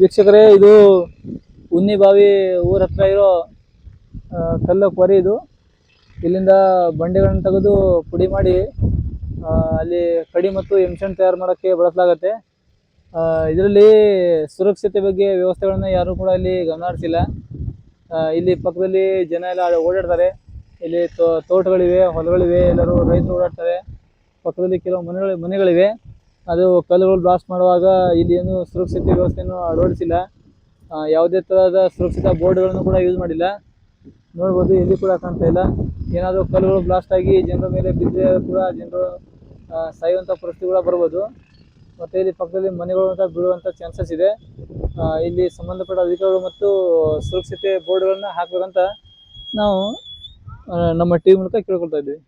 ವೀಕ್ಷಕರೇ, ಇದು ಉನ್ನಿಬಾವಿ ಊರ ಹತ್ರ ಇರೋ ಕಲ್ಲು ಕ್ವರಿ ಇದು. ಇಲ್ಲಿಂದ ಬಂಡೆಗಳನ್ನು ತೆಗೆದು ಪುಡಿ ಮಾಡಿ ಅಲ್ಲಿ ಕಡಿ ಮತ್ತು ಎಂಶನ್ ತಯಾರು ಮಾಡೋಕ್ಕೆ ಬಳಸಲಾಗತ್ತೆ. ಇದರಲ್ಲಿ ಸುರಕ್ಷತೆ ಬಗ್ಗೆ ವ್ಯವಸ್ಥೆಗಳನ್ನು ಯಾರು ಕೂಡ ಇಲ್ಲಿ ಗಮನ ಹರಿಸಿಲ್ಲ ಇಲ್ಲಿ ಪಕ್ಕದಲ್ಲಿ ಜನ ಎಲ್ಲ ಓಡಾಡ್ತಾರೆ. ಇಲ್ಲಿ ತೋಟಗಳಿವೆ, ಹೊಲಗಳಿವೆ, ಎಲ್ಲರೂ ರೈತರು ಓಡಾಡ್ತಾರೆ. ಪಕ್ಕದಲ್ಲಿ ಕೆಲವು ಮನೆಗಳು, ಮನೆಗಳಿವೆ. ಅದು ಕಲ್ಲುಗಳು ಬ್ಲಾಸ್ಟ್ ಮಾಡುವಾಗ ಇಲ್ಲಿ ಏನು ಸುರಕ್ಷತೆ ವ್ಯವಸ್ಥೆಯನ್ನು ಅಳವಡಿಸಿಲ್ಲ. ಯಾವುದೇ ಥರದ ಸುರಕ್ಷಿತ ಬೋರ್ಡ್ಗಳನ್ನು ಕೂಡ ಯೂಸ್ ಮಾಡಿಲ್ಲ. ನೋಡ್ಬೋದು, ಎಲ್ಲಿ ಕೂಡ ಕಾಣ್ತಾ ಇಲ್ಲ. ಏನಾದರೂ ಕಲ್ಲುಗಳು ಬ್ಲಾಸ್ಟ್ ಆಗಿ ಜನರ ಮೇಲೆ ಬಿದ್ದರೆ ಕೂಡ ಜನರು ಸಾಯುವಂಥ ಪರಿಸ್ಥಿತಿ ಕೂಡ ಬರ್ಬೋದು. ಮತ್ತು ಇಲ್ಲಿ ಪಕ್ಕದಲ್ಲಿ ಮನೆಗಳು ಅಂತ ಬೀಳುವಂಥ ಚಾನ್ಸಸ್ ಇದೆ. ಇಲ್ಲಿ ಸಂಬಂಧಪಟ್ಟ ಅಧಿಕಾರಿಗಳು ಮತ್ತು ಸುರಕ್ಷತೆ ಬೋರ್ಡ್ಗಳನ್ನು ಹಾಕಬೇಕಂತ ನಾವು ನಮ್ಮ ಟೀಮ್ ಮೂಲಕ ಕೇಳ್ಕೊಳ್ತಾ ಇದ್ದೀವಿ